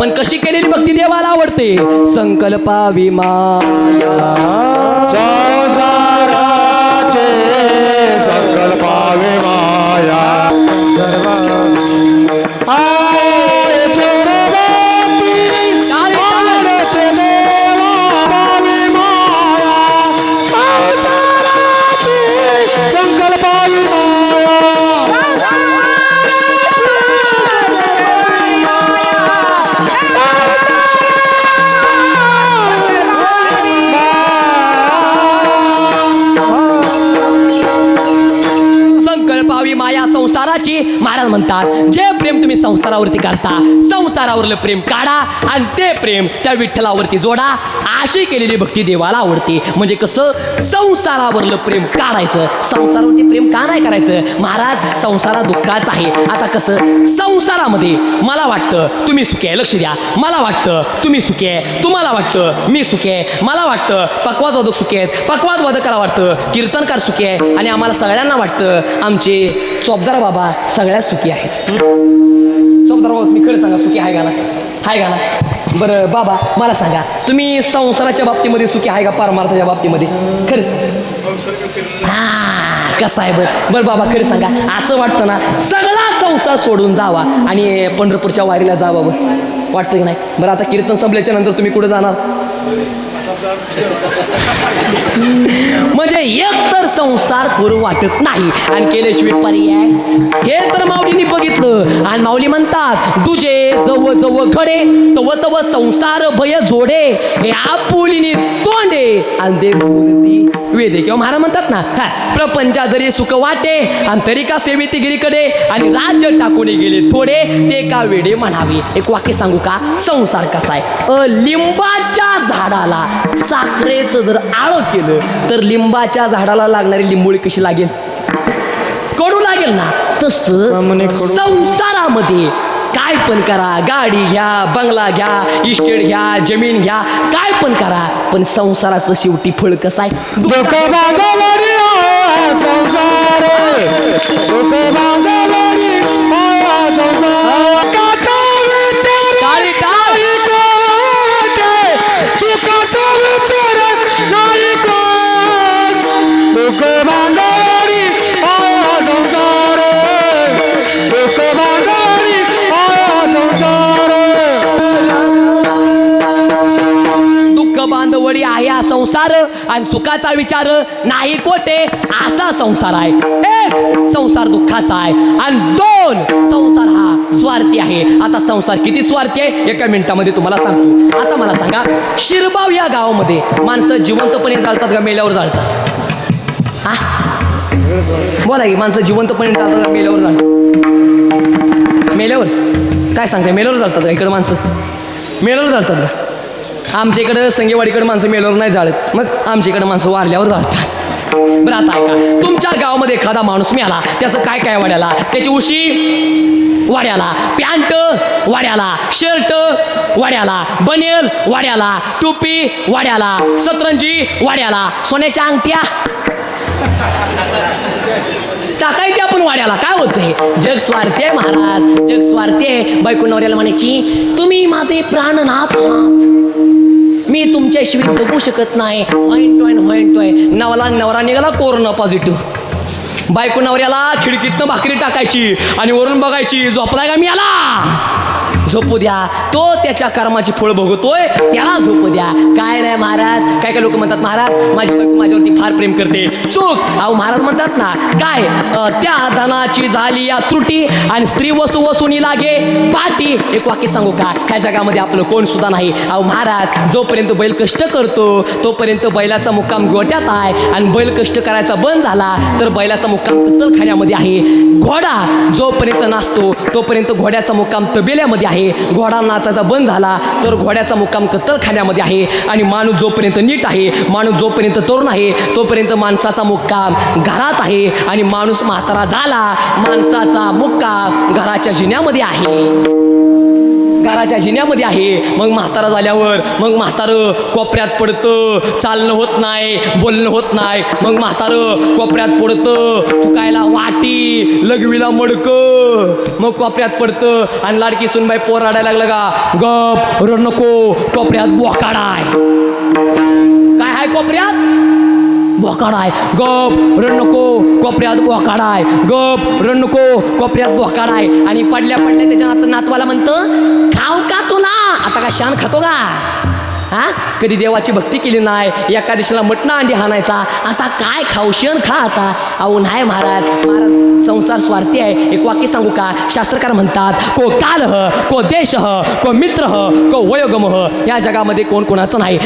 पण कशी केलेली भक्ती देवाला आवडते? संकल्पा विमा पावी माया संसाराची. महाराज म्हणतात जे प्रेम तुम्ही संसारावरती करता संसारावरलं प्रेम काढा आणि ते प्रेम त्या विठ्ठलावरती जोडा. अशी केलेली भक्ती देवाला आवडते. म्हणजे कसं? संसारावरलं प्रेम काढायचं. संसारावरती प्रेम का नाही करायचं? महाराज संसारा दुःखाच आहे. आता कसं? संसारामध्ये मला वाटतं तुम्ही सुखी आहे. लक्ष द्या. मला वाटतं तुम्ही सुखी आहे. तुम्हाला वाटतं मी सुखी आहे. मला वाटतं पक्वाद वादक सुखी आहेत. पक्वाद वादकाला वाटतं कीर्तनकार सुखी आहे. आणि आम्हाला सगळ्यांना वाटतं आमचे चोपदार बाबा सगळ्यात सुखी आहेत. चोपदार बाबा तुम्ही खरं सांगा सुखी आहे का ना आहे का ना बरं बाबा मला सांगा तुम्ही संसाराच्या बाबतीमध्ये सुखी आहे का पारमार्थाच्या बाबतीमध्ये? खरं हा कसं आहे बरं? बरं बाबा खरं सांगा. असं वाटतं ना सगळा संसार सोडून जावा आणि पंढरपूरच्या वारीला जावा बरं. वाटतं की नाही? बरं आता कीर्तन संपल्याच्या नंतर तुम्ही कुठं जाणार? म्हणजे एक तर संसार करू वाटत नाही. आणि केल्याशिवाय पर्याय. हे तर माऊलीने बघितलं. आणि माऊली म्हणतात तुझे जव जव घडे तव तव संसार भय जोडे हे आपुलीने तोंडे. आणि दे वेदे किंवा महाराज म्हणतात ना प्रपंचा जरी सुख वाटे आणि तरी का सेवेती गिरीकडे आणि राज्य टाकून गेले थोडे ते का वेडे म्हणावे? एक वाक्य सांगू का? संसार कसा आहे? अ, लिंबाच्या झाडाला साखरेचं जर आळं केलं तर लिंबाच्या झाडाला लागणारी लिंबोळी कशी लागेल? कडू लागेल ना? तसं. संसारामध्ये काय पण करा गाडी घ्या बंगला घ्या इस्टेट घ्या जमीन घ्या काय पण करा पण संसाराचं शेवटी फळ कसं आहे? दुःख बांधवडी आया संसार. आया संसार. दुःख बांधवडी आहे हा संसार आणि सुखाचा विचार नाही कोटे असा संसार आहे. एक संसार दुःखाचा आहे आणि दोन संसार हा स्वार्थी आहे. आता संसार किती स्वार्थी आहे? एका मिनिटामध्ये तुम्हाला सांगतो. आता मला सांगा शिरबाव या गावामध्ये माणसं जिवंतपणे जाळतात का मेल्यावर जाळतात? हा बोला की माणसं जिवंतपणे जातात मेल्यावर जाणं मेल्यावर? काय सांगते मेल्यावर जातात का इकडं माणसं? मेल्यावर जातात का? आमच्या इकडं संगेवाडीकडे माणसं मेल्यावर नाही जाळत. मग आमच्या इकडं माणसं वारल्यावर जाळतात. बरं आता ऐका. तुमच्या गावामध्ये एखादा माणूस मिळाला त्याचं काय काय वाड्याला? त्याची उशी वाड्याला पॅन्ट वाड्याला शर्ट वाड्याला बनेल वाड्याला टोपी वाड्याला सतरंजी वाड्याला सोन्याच्या अंगठ्या टाकायचे आपण वाड्याला. काय होतंय जग स्वार्थी आहे महाराज. जग स्वार्थी आहे. बायको नवऱ्याला म्हणायची तुम्ही माझे प्राणनाथ आहात. मी तुमच्याशिवाय जगू शकत नाही. हॉईन टॉईन हॉईन टॉय नवला नवरा निघाला कोरोना पॉझिटिव्ह. बायको नवऱ्याला खिडकीतनं भाकरी टाकायची आणि वरून बघायची झोपलाय का मी आला झोपू द्या. तो त्याच्या कर्माची फळ भोगतोय त्याला झोपू द्या. काय नाही महाराज? काय काय लोक म्हणतात महाराज? माझी बायको माझ्यावरती फार प्रेम करते. चूक! अहो महाराज म्हणतात ना काय? त्या धनाची झाली या त्रुटी आणि स्त्री वसू वसूनी लागे. पाटी! एक वाक्य सांगू का? ह्या जगामध्ये आपलं कोण सुद्धा नाही. अहो महाराज जोपर्यंत बैल कष्ट करतो तोपर्यंत बैलाचा मुक्काम गोट्यात आहे आणि बैल कष्ट करायचा बंद झाला तर बैलाचा मुक्काम कत्तलखान्यामध्ये आहे. घोडा जोपर्यंत नाचतो तोपर्यंत घोड्याचा मुक्काम तबेल्यामध्ये आहे. घोडा नाचायचा बंद झाला तर घोड्याचा मुक्काम कत्तलखान्यामध्ये आहे. आणि माणूस जोपर्यंत नीट आहे माणूस जोपर्यंत तरुण आहे तोपर्यंत माणसाचा मुक्काम घरात आहे. आणि माणूस म्हातारा झाला माणसाचा मुक्काम घराच्या जिन्यामध्ये आहे. घराच्या जिन्यामध्ये आहे. मग म्हातारा झाल्यावर मग म्हातारं कोपऱ्यात पडतं. चालणं होत नाही बोलणं होत नाही. मग म्हातारं कोपऱ्यात पडतं. तुकायला वाटी लघवीला मडकं. मग कोपऱ्यात पडतं. आणि लाडकी सुनबाई पोर रडायला लागलं का गप रड नको कोपऱ्यात बोकाडाय. काय आहे कोपऱ्यात? बोकाड आहे गप नको कोपऱ्यात बोकाड आहे गप नको कोपऱ्यात बोकाड आहे आणि पडल्या पडल्या त्याच्या नात नातवाला म्हणतं खाऊ का तुला? आता का शान खातो का? हा? कधी देवाची भक्ती केली नाही एका दिवशीला मटणा अंडी हाणायचा. आता काय खाऊ शेण खा आता. अहो नाही महाराज महाराज संसार स्वार्थी आहे. एक वाक्य सांगू का? शास्त्रकार म्हणतात को काल को देश को मित्र को वयोगम या जगामध्ये कोण कोणाचं नाही.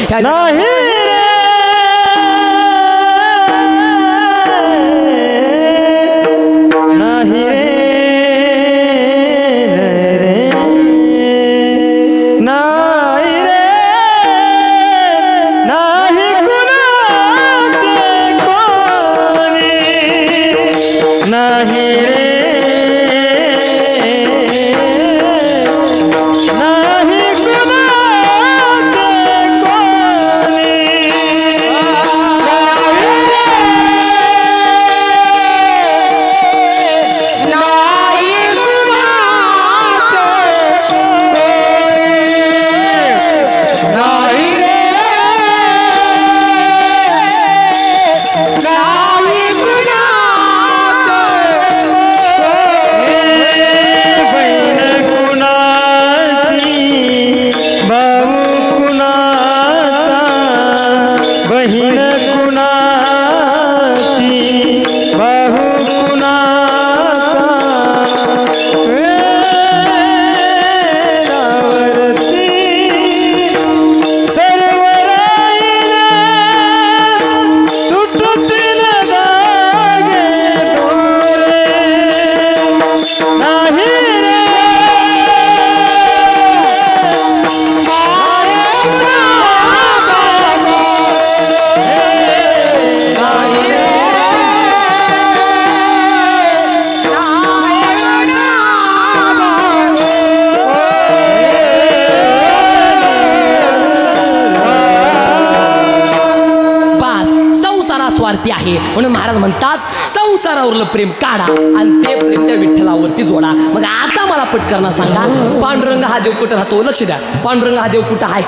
सारा स्वार्थी आहे. म्हणून महाराज म्हणतात संसारावरलं प्रेम काढा आणि ते प्रेम त्या विठ्ठलावरती जोडा. मग आता मला पटकरना सांगा पांडुरंग हा देव कुठं राहतो लक्ष द्या. पांडुरंग हा देव कुठं आहे.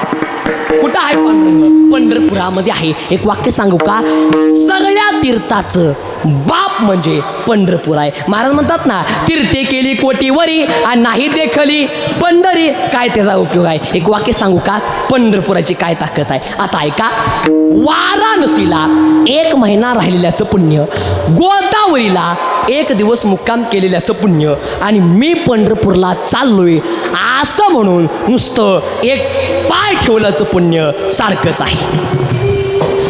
कुठं आहे पांडुरंग? पंढरपुरामध्ये आहे. एक वाक्य सांगू का? सगळ्या तीर्थाचं बाप म्हणजे पंढरपूर आहे. महाराज म्हणतात ना तीर्थे केली कोटीवरी आणि नाही देखली पंढरी. काय त्याचा उपयोग आहे? एक वाक्य सांगू का? पंढरपुराची काय ताकद आहे? आता ऐका. वाराणसीला एक महिना राहिलेल्याचं पुण्य गोदावरीला एक दिवस मुक्काम केलेल्याचं पुण्य आणि मी पंढरपूरला चाललोय असं म्हणून नुसतं एक पाय ठेवल्याचं पुण्य सारखंच आहे.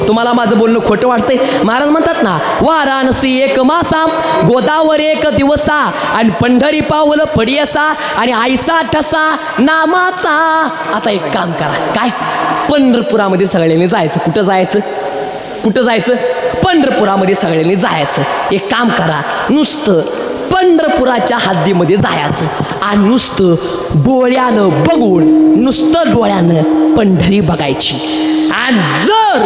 तुम्हाला माझं बोलणं खोटं वाटतंय? महाराज म्हणतात ना वाराणसी एक मासा गोदावर एक दिवसा आणि पंढरी पाऊल पडियसा आणि आईसा ठसा नामाचा. आता एक काम करा. काय? पंढरपुरामध्ये सगळ्यांनी जायचं. कुठं जायचं? कुठं जायचं? पंढरपुरामध्ये सगळ्यांनी जायचं. एक काम करा. नुसतं पंढरपुराच्या हद्दीमध्ये जायचं. आणि नुसतं डोळ्यानं बघून नुसतं डोळ्यानं पंढरी बघायची. आणि जर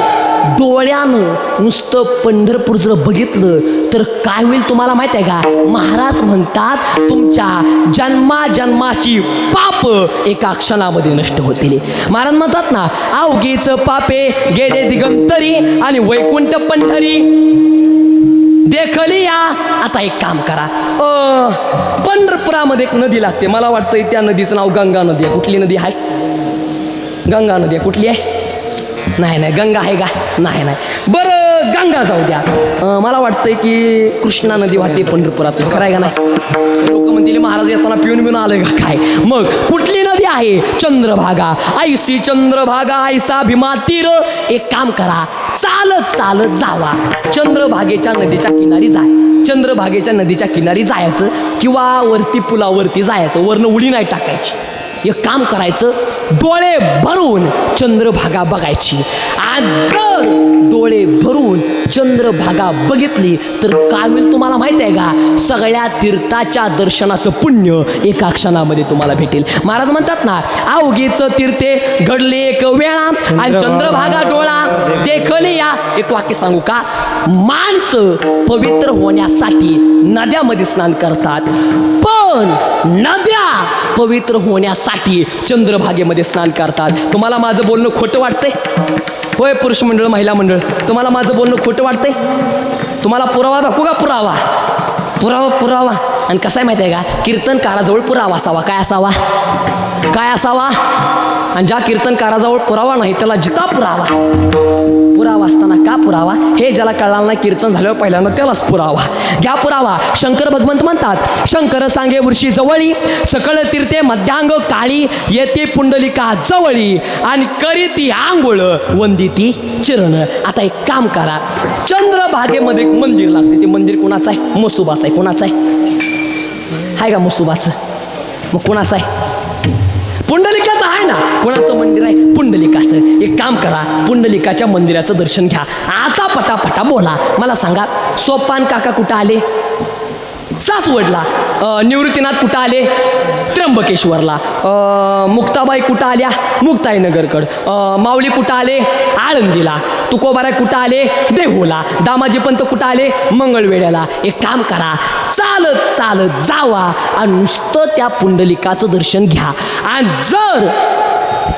डोळ्यानं नुसतं पंढरपूर जर बघितलं तर काय होईल तुम्हाला माहीत आहे का? महाराज म्हणतात तुमच्या जन्माजन्माची पाप एका क्षणामध्ये नष्ट होतील. महाराज म्हणतात ना अवघेच पापे गेले दिगंतरी आणि वैकुंठ पंढरी. देखली या आता एक काम करा. अ, पंढरपुरामध्ये एक नदी लागते. मला वाटतं त्या नदीचं नाव गंगा नदी आहे. कुठली नदी आहे? गंगा नदी आहे. कुठली आहे? नाही नाही गंगा आहे का? नाही नाही. बरं गंगा जाऊ द्या. अं, मला वाटतंय की कृष्णा नदी वाहते पंढरपुरात खरं आहे का नाही? लोक म्हणतील महाराज येताना पिऊन पिऊन आलं का काय? मग कुठली नदी आहे? चंद्रभागा. ऐसी चंद्रभागा ऐसा भीमा तीर. एक काम करा चालत चालत जावा. चंद्रभागेच्या नदीच्या किनारी जाय. चंद्रभागेच्या नदीच्या किनारी जायचं किंवा वरती पुलावरती जायचं. वरनं उडी नाही टाकायची. एक काम करायचं डोळे भरून चंद्रभागा बघायची. आणि जर डोळे भरून चंद्रभागा बघितली तर काय होईल तुम्हाला माहीत आहे का? सगळ्या तीर्थाच्या दर्शनाचं पुण्य एका क्षणामध्ये तुम्हाला भेटेल. महाराज म्हणतात ना अवघीच तीर्थे घडले एक वेळा आणि चंद्रभागा डोळा देखले या. एक वाक्य सांगू का? माणसं पवित्र होण्यासाठी नद्यामध्ये स्नान करतात पण नद्या पवित्र होण्यासाठी चंद्रभागेमध्ये स्नान करतात. तुम्हाला माझं बोलणं खोटं वाटतंय? होय पुरुष मंडळ महिला मंडळ तुम्हाला माझं बोलणं खोटं वाटतंय? तुम्हाला पुरावा दाखवू का पुरावा? पुरावा पुरावा. आणि कसं आहे माहिती आहे का? कीर्तनकाराजवळ पुरावा असावा. काय असावा? काय असावा? आणि ज्या कीर्तनकाराजवळ पुरावा नाही त्याला जिता पुरावा. पुरावा असताना का पुरावा? हे ज्याला कळणार नाही कीर्तन झाल्यावर पहिल्यांदा त्यालाच पुरावा. घ्या पुरावा. शंकर भगवंत म्हणतात शंकर सांगे वृषी जवळी सकळ तीर्थे मध्यांग काळी येते पुंडलिका जवळी आणि करी ती आंघोळ वंदी ती चिरण. आता एक काम करा. चंद्रभागेमध्ये एक मंदिर लागते ते मंदिर कोणाचं आहे? मसुबाचं आहे. कोणाचं आहे? आहे का मुसुबाचं? मग कोणाचं आहे? पुंडलिकाचं आहे ना? कोणाचं मंदिर आहे? पुंडलिकाचं. एक काम करा पुंडलिकाच्या मंदिराचं दर्शन घ्या. आता पटापटा बोला. मला सांगा सोपान काका कुठं आले? सासवडला. निवृत्तीनाथ कुठं आले? त्र्यंबकेश्वरला. मुक्ताबाई कुठं आल्या? मुक्ताईनगरकड. माऊली कुठं आले? आळंदीला. तुकोबाराय कुठं आले? देहूला. दामाजी पंत कुठं आले? मंगळवेड्याला. एक काम करा चालत चालत जावा आणि नुसतं त्या पुंडलिकाचं दर्शन घ्या. आणि जर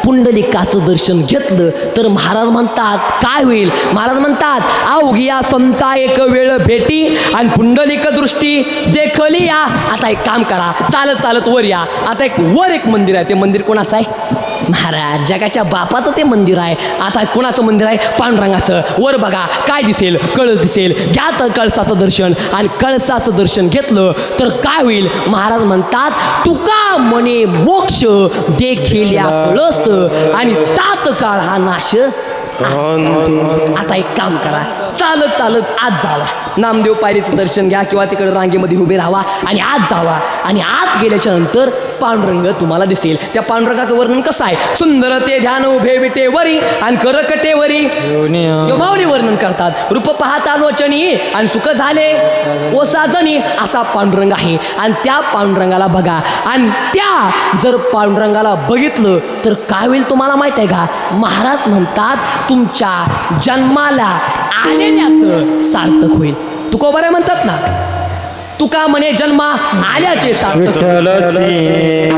पुंडलिकाचं दर्शन घेतलं तर महाराज म्हणतात काय होईल? महाराज म्हणतात अवघी या संता एक वेळ भेटी आणि पुंडलिक दृष्टी देखली या. आता एक काम करा. चालत चालत वर या. आता एक वर एक मंदिर आहे. ते मंदिर कोणाचं आहे? महाराज जगाच्या बापाचं ते मंदिर आहे. आता कोणाचं मंदिर आहे? पांडुरंगाचं. वर बघा काय दिसेल? कळस दिसेल. घ्या तर कळसाचं दर्शन. आणि कळसाचं दर्शन घेतलं तर काय होईल? महाराज म्हणतात तुका म्हणे मोक्ष देखील कळस. आणि तात्काळ हा नाश आता एक काम करा. चालत चालत आज जावा. नामदेव पायरीचं दर्शन घ्या किंवा तिकडे रांगेमध्ये उभे राहा आणि आत जावा. आणि आत गेल्याच्यानंतर पांडुरंग तुम्हाला दिसेल. त्या पांडुरंगाचं वर्णन कसं आहे? सुंदर ते ध्यान उभे विटे वरी आणि करकटे वरी भावने वर्णन करतात. रूप पाहता वचनी आणि सुख झाले. ओसाजनी असा पांडुरंग आहे. आणि त्या पांडुरंगाला बघा. आणि त्या जर पांडुरंगाला बघितलं तर काय होईल तुम्हाला माहीत आहे का? महाराज म्हणतात तुमच्या जन्माला आलेल्याचं सार्थक होईल. तुका बरं म्हणतात ना तुका म्हणे जन्मा आल्याचे सार्थक. विठ्ठलाची